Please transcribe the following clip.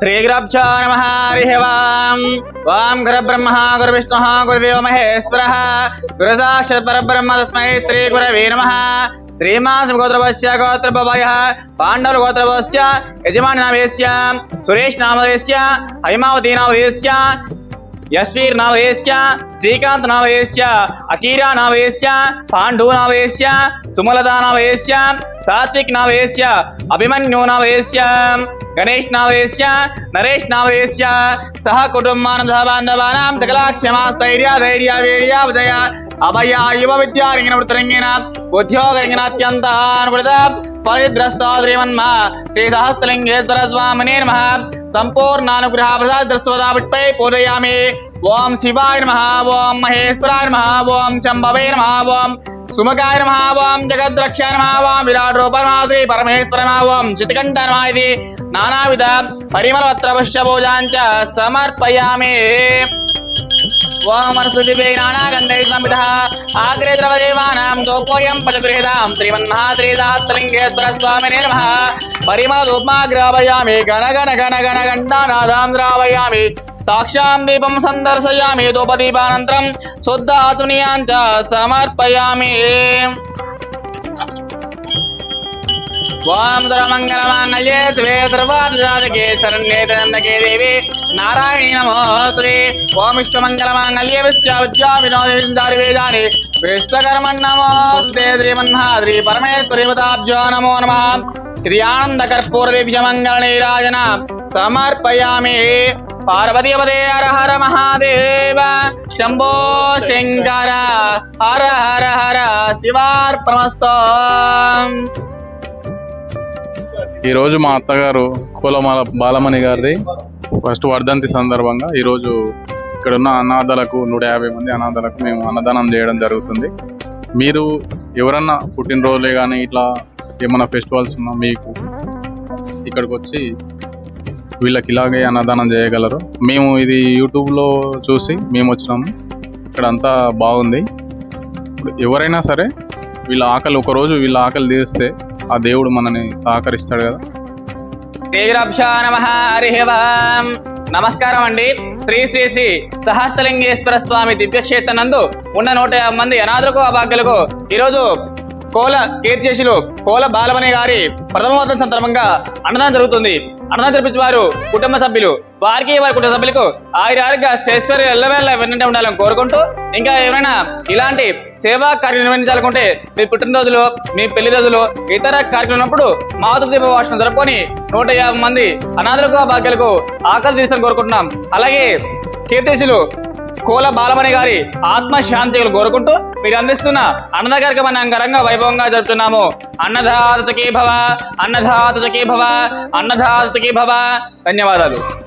శ్రీగురభ్యో నమ హరి వాం వాం గురబ్రహ్మ గురువిష్ణు గురుదేవ మహేశ్వర గురుసాక్షత్ పరబ్రహ్మ తస్మై శ్రీ గురవే నమ శ్రీమాసం గోత్రవస్య గోత్రభవయ పాండవ గోత్రవస్య యజమాని నామేస్య సురేష్ నామదేశ్య హైమావతి నామదేశ్య యశ్వీర్ నామయేస్య శ్రీకాంత్ నామయేస్య అకీరా నామయేస్య పాండు నామయేస్య సుమలతా నామయేస్య సాత్విక్ నామయేస్య అభిమన్యు నామయేస్య గణేష్ నామయేస్య నరేష్ నామయేస్య సహ కుటుంబానం సహ బాంధవానాం సకలాక్షమాస్థైర్య ధైర్య వీర్య విజయ అభయ యువ విద్యారంగిన వృత్తరంగిన ఉద్యోగరంగిన అత్యంత అనుకృత పరిద్రస్తో శ్రీమన్మ శ్రీ సహస్రలింగేశ్వర స్వామినే నమ సంపూర్ణానుగ్రహ ప్రసాదస్వదాపై పూజయామి. ఓం శివాయ నమ. ఓం మహేశ్వరాయ నమ. ఓం శంభవే నమ. ఓం సుమకాయ నమ. ఓం జగద్రక్ష నమ. ఓం విరాట్ రూప నమ. శ్రీ పరమేశ్వర నమ. ఓం శితికంఠ నమ ఇది. నానావిధ పరిమళ పరిమళపత్ర పుష్ప పూజాంచ సమర్పయామి. आग्रे द्रवदेवानां गोपोऽयं पचगृहितां श्रीमन्महात्रेदास्तलिङ्गेश्वरस्वामिने नमः। परिमलरूपमा ग्रापयामि गणगणगणगणघण्टानादां द्रावयामि साक्षां दीपं सन्दर्शयामि धूपदीपानन्तरं शुद्ध आत्मनीयान् च समर्पयामि। ॐ सर्वमङ्गलमाङ्गल्ये सर्वाभिजातके शरण्ये देवी। ఓం సర్వమంగళమాంగళ్యే శివే సర్వాభిజాతకే శరణ్యే త్రయంబకే నమోస్తుతే ఓం విశ్వమంగళమాంగళ్యే విశ్వ విద్యా వినోదారి వేదాని విశ్వకర్మణ్ నమోస్తే శ్రీమన్హాద్రి పరమేశ్వరి దేవతాభ్యో నమో నమ. శ్రీ ఆనంద కర్పూర దివ్య మంగళ నీరాజన సమర్పయామి. పార్వతీపదే హర హర మహాదేవ. శంభో శంకర హర హర హర శివార్పణమస్తో. ఈరోజు మా అత్తగారు కూలమాల బాలమణి గారిది ఫస్ట్ వర్ధంతి సందర్భంగా ఈరోజు ఇక్కడ ఉన్న అనాథలకు నూట యాభై మంది అనాథలకు మేము అన్నదానం చేయడం జరుగుతుంది. మీరు ఎవరన్నా పుట్టినరోజులే కానీ ఇట్లా ఏమైనా ఫెస్టివల్స్ ఉన్నా మీకు ఇక్కడికి వచ్చి వీళ్ళకి ఇలాగే అన్నదానం చేయగలరు. మేము ఇది యూట్యూబ్లో చూసి మేము వచ్చినాము. ఇక్కడ అంతా బాగుంది ఎవరైనా సరే వీళ్ళ ఆకలి ఒకరోజు వీళ్ళ ఆకలి తీరిస్తే ఆ దేవుడు మనని సహకరిస్తాడు కదా. శ్రీగురభ్యో నమ హరి నమస్కారం అండి. శ్రీ శ్రీ శ్రీ సహస్తలింగేశ్వర స్వామి దివ్యక్షేత్ర నందు ఉన్న నూట యాభై మంది అనాథులకు అభాగ్యులకు ఈరోజు కోల కీర్తిశిలు కోల బాలమణి గారి ప్రథమ సందర్భంగా అన్నదానం జరుగుతుంది. అన్నదానం జరిపించే వారు కుటుంబ సభ్యులు వారికి వారి కుటుంబ సభ్యులకు. ఆయురారుగా స్టేషనరీ స్టేశ్వరి ఎల్లవేళ వెన్నంటే ఉండాలని కోరుకుంటూ ఇంకా ఎవరైనా ఇలాంటి సేవా కార్యం నిర్వహించాలనుకుంటే మీ పుట్టినరోజులు మీ పెళ్ళి రోజులు ఇతర కార్యక్రమం ఉన్నప్పుడు మాతృదీప వాసన జరుపుకొని నూట యాభై మంది అనాథలకు భాగ్యాలకు ఆకలి తీర్చని కోరుకుంటున్నాం. అలాగే కీర్తిశులు కోల బాలమణి గారి ఆత్మశాంతిలు కోరుకుంటూ మీరు అందిస్తున్న అన్నద కార్యక్రమాన్ని అంగరంగ వైభవంగా జరుపుతున్నాము. అన్నదాతకి భవ అన్నదాతకి భవ అన్నధాతుకి భవ ధన్యవాదాలు.